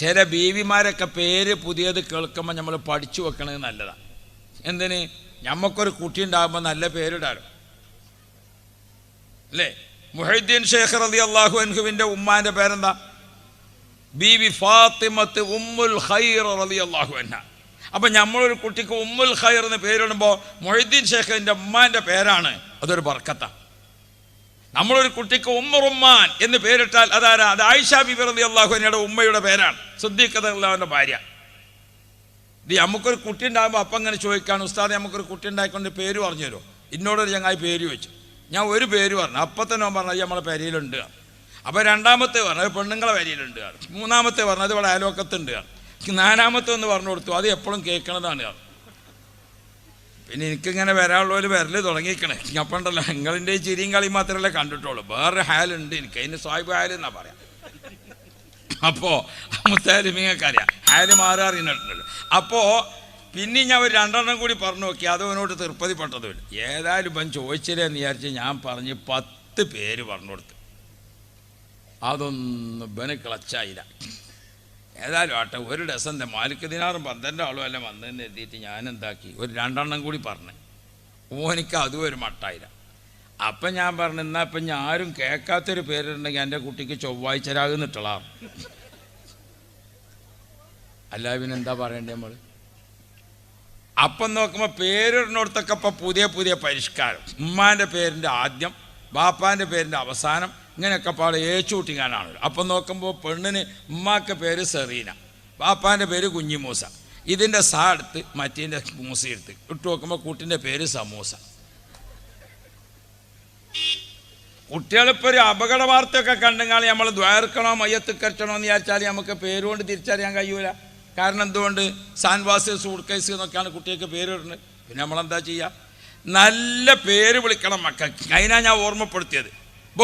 ചില ബീവിമാരൊക്കെ പേര് പുതിയത് കേൾക്കുമ്പോൾ നമ്മൾ പഠിച്ചു വെക്കണത് നല്ലതാണ് എന്തിന്? നമുക്കൊരു കുട്ടി ഉണ്ടാകുമ്പോൾ നല്ല പേരിടാലോ. അല്ലേ? മുഹൈദ്ദീൻ ഷേഖർ അലി അള്ളാഹു അൻഹുവിന്റെ ഉമ്മാന്റെ പേരെന്താ? ബീവി ഫാത്തിമത്ത് ഉമ്മുൽ ഖൈർ അലി അള്ളാഹു അന്ന അപ്പം നമ്മളൊരു കുട്ടിക്ക് ഉമ്മുൽ ഖൈർ എന്ന് പേരിടുമ്പോൾ മൊഹീദ്ദീൻ ഷേഖറിന്റെ ഉമ്മാന്റെ പേരാണ്. അതൊരു ബർക്കത്താണ് നമ്മളൊരു കുട്ടിക്ക് ഉമ്മറുമ്മാൻ എന്ന് പേരിട്ടാൽ അതാരാ? അത് ആയിഷ ബിബി റലി അള്ളാഹുവിനയുടെ ഉമ്മയുടെ പേരാണ്. സിദ്ദീഖ് ഭാര്യ. ഇത് നമുക്കൊരു കുട്ടി ഉണ്ടാകുമ്പോൾ അപ്പം അങ്ങനെ ചോദിക്കാണ് ഉസ്താദ് നമുക്കൊരു കുട്ടി ഉണ്ടായിക്കൊണ്ട് പേര് പറഞ്ഞു തരുമോ? ഇന്നോടൊരു ചങ്ങായി പേര് വെച്ചു ഞാൻ ഒരു പേര് പറഞ്ഞു. അപ്പം തന്നെ പറഞ്ഞു അത് നമ്മളെ പേരയിലുണ്ട്. അപ്പോൾ രണ്ടാമത്തെ പറഞ്ഞു പെണ്ണുങ്ങളെ പെരയിലുണ്ട്. മൂന്നാമത്തെ പറഞ്ഞു ഇവിടെ അയൽവക്കത്തുണ്ട്. കാണും. നാലാമത്തെ ഒന്ന് പറഞ്ഞു കൊടുത്തു. അത് എപ്പോഴും കേൾക്കണതാണ്. കാണും. പിന്നെ എനിക്കിങ്ങനെ വരാനുള്ളവർ വരൽ തുടങ്ങിക്കണേ അപ്പം ഉണ്ടല്ലോ നിങ്ങളിന്റെ ചിരിയും കളിയും മാത്രമല്ലേ കണ്ടിട്ടുള്ളൂ. വേറെ ഹാലുണ്ട് എനിക്ക്. അതിന് ഹാൽ എന്നാ പറയാം. അപ്പോൾ മുത്തായാലും നിങ്ങൾക്കറിയാം ഹാൽ മാറി അറിയുന്നുണ്ടല്ലോ. അപ്പോൾ പിന്നെ ഞാൻ ഒരു രണ്ടെണ്ണം കൂടി പറഞ്ഞു നോക്കി. അത് അവനോട് തൃപ്പതിപ്പെട്ടതുമില്ല ഏതായാലും ഇപ്പം ചോദിച്ചില്ലേ എന്ന് വിചാരിച്ച് ഞാൻ പറഞ്ഞ് പത്ത് പേര് പറഞ്ഞു കൊടുത്തു. അതൊന്നും ഇവന് ക്ലച്ചായില്ല ഏതായാലും ആട്ടെ ഒരു ഡസൻ മാലിക്ക് ദിനാറും പന്ത്രണ്ട് ആളും എല്ലാം വന്നതെന്ന് എഴുതിയിട്ട് ഞാൻ എന്താക്കി ഒരു രണ്ടെണ്ണം കൂടി പറഞ്ഞു. ഓനിക്ക് അതും ഒരു മട്ടായില്ല അപ്പം ഞാൻ പറഞ്ഞു എന്നാൽ ഇപ്പം ഞാൻ ആരും കേൾക്കാത്തൊരു പേരുണ്ടെങ്കിൽ എന്റെ കുട്ടിക്ക് ചൊവ്വാഴ്ച രാകുന്നിട്ടുള്ള അല്ല പിന്നെ എന്താ പറയണ്ടേ നമ്മൾ അപ്പം നോക്കുമ്പോൾ പേരിടുന്നിടത്തൊക്കെ ഇപ്പം പുതിയ പുതിയ പരിഷ്കാരം. ഉമ്മാന്റെ പേരിന്റെ ആദ്യം ബാപ്പാന്റെ പേരിന്റെ അവസാനം ഇങ്ങനെയൊക്കെ പാടെ ഏച്ചൂട്ടിങ്ങാനാണല്ലോ. അപ്പം നോക്കുമ്പോൾ പെണ്ണിന് ഉമ്മാക്ക് പേര് സെറീന പാപ്പാന്റെ പേര് കുഞ്ഞിമൂസ. ഇതിന്റെ സാ എടുത്ത് മറ്റേന്റെ മൂസ എടുത്ത് ഇട്ട് നോക്കുമ്പോൾ കുട്ടിന്റെ പേര് സമൂസ. കുട്ടികളിപ്പോൾ ഒരു അപകട വാർത്തയൊക്കെ കണ്ടെങ്കിൽ നമ്മൾ ദ്വാർക്കണോ മയ്യത്ത് കരച്ചണോ എന്ന് വിചാരിച്ചാൽ നമുക്ക് പേരുകൊണ്ട് തിരിച്ചറിയാൻ കഴിയൂല. കാരണം എന്തുകൊണ്ട്? സാൻവാസ് സൂട്ട് കേസ് എന്നൊക്കെയാണ് കുട്ടികൾക്ക് പേര് ഇടുന്നത്. പിന്നെ നമ്മളെന്താ ചെയ്യുക നല്ല പേര് വിളിക്കണം മക്കൾക്ക്. അതിനാണ് ഞാൻ ഓർമ്മപ്പെടുത്തിയത്.